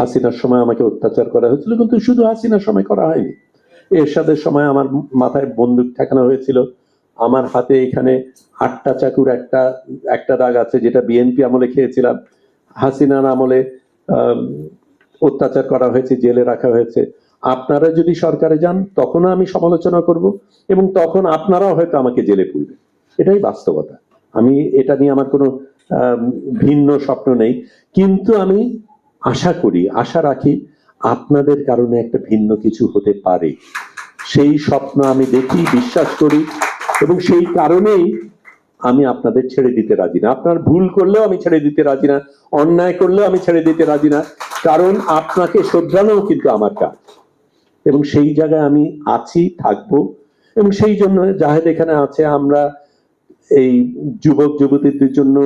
হাসিনার সময় আমাকে অত্যাচার করা হয়েছিল, কিন্তু শুধু হাসিনার সময় করা হয়নি। এরশাদের সময় আমার মাথায় বন্দুক ঠেকানো হয়েছিল। আমার হাতে এখানে আটটা চাকুর, একটা একটা দাগ আছে যেটা বিএনপি আমলে খেয়েছিলাম। হাসিনার আমলে অত্যাচার করা হয়েছে, জেলে রাখা হয়েছে। আপনারা যদি সরকারে যান, তখনও আমি সমালোচনা করব এবং তখন আপনারাও হয়তো আমাকে জেলে পুরবেন এটাই বাস্তবতা। আমি এটা নিয়ে আমার কোনো ভিন্ন স্বপ্ন নেই। কিন্তু আমি আশা করি, আশা রাখি আপনাদের কারণে একটা ভিন্ন কিছু হতে পারে। সেই স্বপ্ন আমি দেখি, বিশ্বাস করি, এবং সেই কারণেই আমি আপনাদের ছেড়ে দিতে রাজি না। আপনার ভুল করলেও আমি ছেড়ে দিতে রাজি না, অন্যায় করলেও আমি ছেড়ে দিতে রাজি না, কারণ আপনাকে শ্রদ্ধানোও কিন্তু আমার কাজ। এবং সেই জায়গায় আমি আছি, থাকব, এবং সেই জন্য জাহেদ এখানে আছে, আমরা এই যুবক যুবতীদের জন্য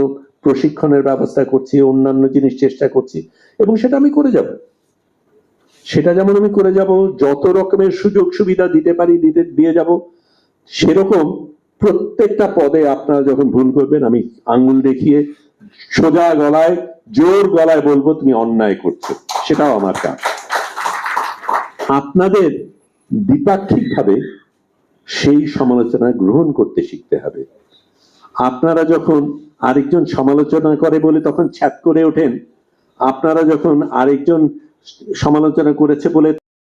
প্রশিক্ষণের ব্যবস্থা করছি, অন্যান্য জিনিস চেষ্টা করছি, এবং সেটা আমি করে যাব। সেটা যেমন আমি করে যাব, যত রকমের সুযোগ সুবিধা দিতে পারি দিতে, দিয়ে যাব, সেরকম প্রত্যেকটা পদে আপনারা যখন ভুল করবেন, আমি আঙ্গুল দেখিয়ে সোজা গলায়, জোর গলায় বলব, তুমি অন্যায় করছ। সেটাও আমার কাজ। আপনাদের দ্বিপাক্ষিক ভাবে সেই সমালোচনা গ্রহণ করতে শিখতে হবে। আপনারা যখন আরেকজন সমালোচনা করে বলে তখন ছ্যাত করে ওঠেন। আপনারা যখন আরেকজন সমালোচনা করেছে বলে